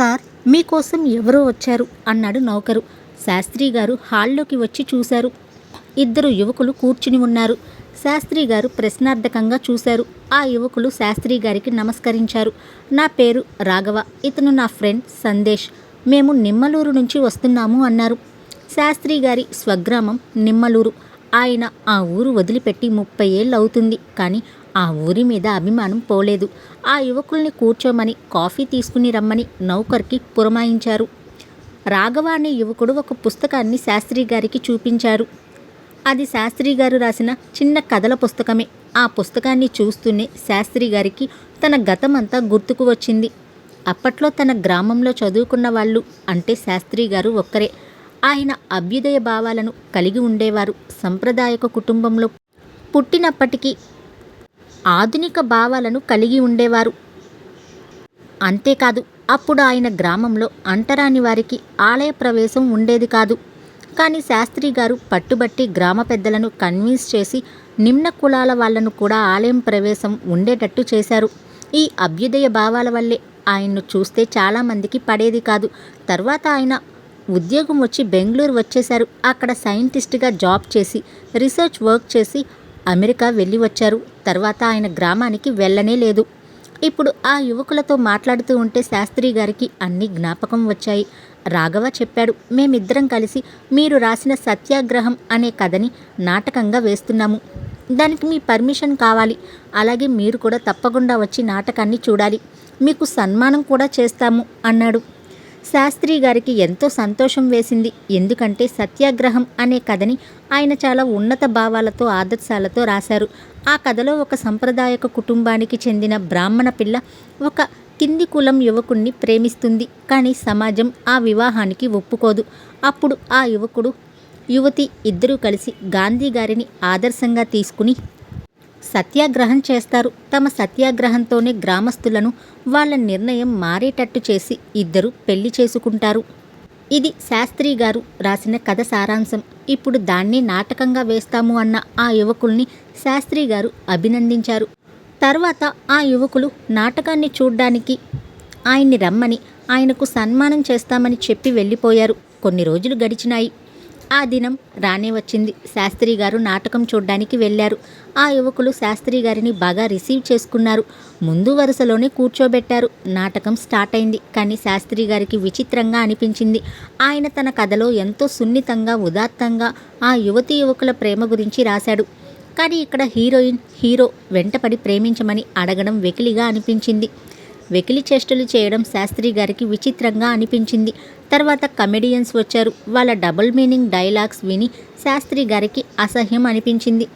Sir మీకోసం ఎవరో వచ్చారు అన్నాడు నౌకరు. శాస్త్రి గారు హాల్లోకి వచ్చి చూశారు. ఇద్దరు యువకులు కూర్చుని ఉన్నారు. శాస్త్రి గారు ప్రశ్నార్థకంగా చూశారు. ఆ యువకులు శాస్త్రి గారికి నమస్కరించారు. నా పేరు రాఘవ ఇతను నా ఫ్రెండ్ సందేశ్. మేము నిమ్మలూరు నుంచి వస్తున్నాము అన్నారు. శాస్త్రి గారి స్వగ్రామం నిమ్మలూరు. ఆయన ఆ ఊరు వదిలిపెట్టి ముప్పై ఏళ్ళు అవుతుంది కానీ ఆ ఊరి మీద అభిమానం పోలేదు. ఆ యువకుల్ని కూర్చోమని కాఫీ తీసుకుని రమ్మని నౌకర్కి పురమాయించారు. రాఘవ అనే యువకుడు ఒక పుస్తకాన్ని శాస్త్రి గారికి చూపించారు. అది శాస్త్రి గారు రాసిన చిన్న కథల పుస్తకమే. ఆ పుస్తకాన్ని చూస్తూనే శాస్త్రి గారికి తన గతమంతా గుర్తుకు వచ్చింది. అప్పట్లో తన గ్రామంలో చదువుకున్న వాళ్ళు అంటే శాస్త్రి గారు ఒక్కరే. ఆయన అభ్యుదయ భావాలను కలిగి ఉండేవారు. సంప్రదాయక కుటుంబంలో పుట్టినప్పటికీ ఆధునిక భావాలను కలిగి ఉండేవారు. అంతేకాదు అప్పుడు ఆయన గ్రామంలో అంటరాని వారికి ఆలయ ప్రవేశం ఉండేది కాదు. కానీ శాస్త్రి గారు పట్టుబట్టి గ్రామ పెద్దలను కన్విన్స్ చేసి నిమ్న కులాల వాళ్ళను కూడా ఆలయం ప్రవేశం ఉండేటట్టు చేశారు. ఈ అభ్యుదయ భావాల వల్లే ఆయన్ను చూస్తే చాలామందికి పడేది కాదు. తర్వాత ఆయన ఉద్యోగం వచ్చి బెంగళూరు వచ్చేశారు. అక్కడ సైంటిస్ట్గా జాబ్ చేసి రీసెర్చ్ వర్క్ చేసి అమెరికా వెళ్ళి వచ్చారు. తర్వాత ఆయన గ్రామానికి వెళ్ళనే లేదు. ఇప్పుడు ఆ యువకులతో మాట్లాడుతూ ఉంటే శాస్త్రి గారికి అన్ని జ్ఞాపకం వచ్చాయి. రాఘవ చెప్పాడు మేమిద్దరం కలిసి మీరు రాసిన సత్యాగ్రహం అనే కథని నాటకంగా వేస్తున్నాము. దానికి మీ పర్మిషన్ కావాలి. అలాగే మీరు కూడా తప్పకుండా వచ్చి నాటకాన్ని చూడాలి. మీకు సన్మానం కూడా చేస్తాము అన్నాడు. శాస్త్రి గారికి ఎంతో సంతోషం వేసింది. ఎందుకంటే సత్యాగ్రహం అనే కథని ఆయన చాలా ఉన్నత భావాలతో ఆదర్శాలతో రాశారు. ఆ కథలో ఒక సంప్రదాయక కుటుంబానికి చెందిన బ్రాహ్మణ పిల్ల ఒక కింది కులం యువకుణ్ణి ప్రేమిస్తుంది. కానీ సమాజం ఆ వివాహానికి ఒప్పుకోదు. అప్పుడు ఆ యువకుడు యువతి ఇద్దరూ కలిసి గాంధీ గారిని ఆదర్శంగా తీసుకుని సత్యాగ్రహం చేస్తారు. తమ సత్యాగ్రహంతోనే గ్రామస్తులను వాళ్ళ నిర్ణయం మారేటట్టు చేసి ఇద్దరు పెళ్ళి చేసుకుంటారు. ఇది శాస్త్రి గారు రాసిన కథ సారాంశం. ఇప్పుడు దాన్ని నాటకంగా వేస్తాము అన్న ఆ యువకుల్ని శాస్త్రి గారు అభినందించారు. తర్వాత ఆ యువకులు నాటకాన్ని చూడ్డానికి ఆయన్ని రమ్మని ఆయనకు సన్మానం చేస్తామని చెప్పి వెళ్ళిపోయారు. కొన్ని రోజులు గడిచినాయి. ఆ దినం రానే వచ్చింది. శాస్త్రి గారు నాటకం చూడ్డానికి వెళ్ళారు. ఆ యువకులు శాస్త్రి గారిని బాగా రిసీవ్ చేసుకున్నారు. ముందు వరుసలోనే కూర్చోబెట్టారు. నాటకం స్టార్ట్ అయింది. కానీ శాస్త్రి గారికి విచిత్రంగా అనిపించింది. ఆయన తన కథలో ఎంతో సున్నితంగా ఉదాత్తంగా ఆ యువతి యువకుల ప్రేమ గురించి రాశాడు. కానీ ఇక్కడ హీరోయిన్ హీరో వెంటపడి ప్రేమించమని అడగడం వెకిలిగా అనిపించింది. వెకిలి చేష్టలు చేయడం శాస్త్రి గారికి విచిత్రంగా అనిపించింది. తర్వాత కమెడియన్స్ వచ్చారు. వాళ్ళ డబుల్ మీనింగ్ డైలాగ్స్ విని శాస్త్రి గారికి అసహ్యం అనిపించింది.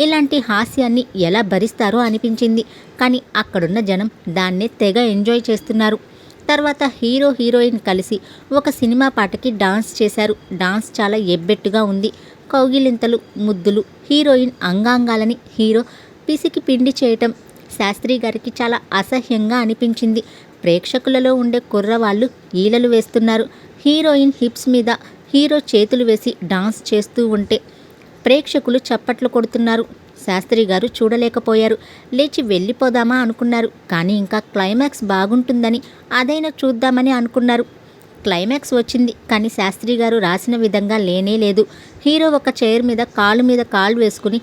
ఇలాంటి హాస్యాన్ని ఎలా భరిస్తారో అనిపించింది. కానీ అక్కడున్న జనం దాన్నే తెగ ఎంజాయ్ చేస్తున్నారు. తర్వాత హీరో హీరోయిన్ కలిసి ఒక సినిమా పాటకి డాన్స్ చేశారు. డాన్స్ చాలా ఎబ్బెట్టుగా ఉంది. కౌగిలింతలు ముద్దులు హీరోయిన్ అంగాంగాలని హీరో పిసికి పిండి చేయటం శాస్త్రి గారికి చాలా అసహ్యంగా అనిపించింది. ప్రేక్షకులలో ఉండే కుర్రవాళ్ళు ఈలలు వేస్తున్నారు. హీరోయిన్ హిప్స్ మీద హీరో చేతులు వేసి డాన్స్ చేస్తూ ఉంటే ప్రేక్షకులు చప్పట్లు కొడుతున్నారు. శాస్త్రి గారు చూడలేకపోయారు. లేచి వెళ్ళిపోదామా అనుకున్నారు. కానీ ఇంకా క్లైమాక్స్ బాగుంటుందని అదైనా చూద్దామని అనుకున్నారు. క్లైమాక్స్ వచ్చింది. కానీ శాస్త్రి గారు రాసిన విధంగా లేనే లేదు. హీరో ఒక చైర్ మీద కాలు మీద కాలు వేసుకుని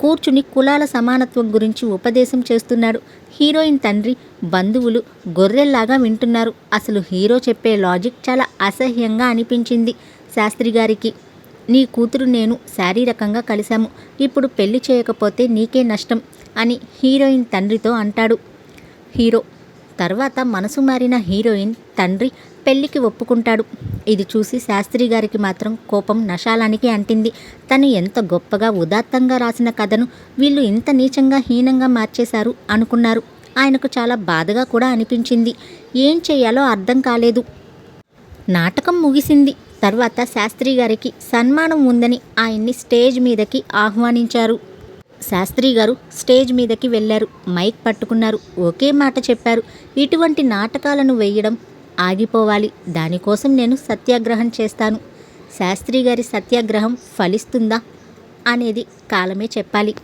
కూర్చుని కులాల సమానత్వం గురించి ఉపదేశం చేస్తున్నాడు. హీరోయిన్ తండ్రి బంధువులు గొర్రెల్లాగా వింటున్నారు. అసలు హీరో చెప్పే లాజిక్ చాలా అసహ్యంగా అనిపించింది శాస్త్రి గారికి. నీ కూతురు నేను శారీరకంగా కలిశాము. ఇప్పుడు పెళ్ళి చేయకపోతే నీకే నష్టం అని హీరోయిన్ తండ్రితో అంటాడు. హీరో తర్వాత మనసు మారిన హీరోయిన్ తండ్రి పెళ్ళికి ఒప్పుకుంటాడు. ఇది చూసి శాస్త్రి గారికి మాత్రం కోపం నశాలానికి అంటింది. తను ఎంత గొప్పగా ఉదాత్తంగా రాసిన కథను వీళ్ళు ఇంత నీచంగా హీనంగా మార్చేశారు అనుకున్నారు. ఆయనకు చాలా బాధగా కూడా అనిపించింది. ఏం చేయాలో అర్థం కాలేదు. నాటకం ముగిసింది. తర్వాత శాస్త్రి గారికి సన్మానం ఉందని ఆయన్ని స్టేజ్ మీదకి ఆహ్వానించారు. శాస్త్రి గారు స్టేజ్ మీదకి వెళ్ళారు. మైక్ పట్టుకున్నారు. ఒకే మాట చెప్పారు. ఇటువంటి నాటకాలను వేయడం ఆగిపోవాలి. దానికోసం నేను సత్యాగ్రహం చేస్తాను. శాస్త్రి గారి సత్యాగ్రహం ఫలిస్తుందా అనేది కాలమే చెప్పాలి.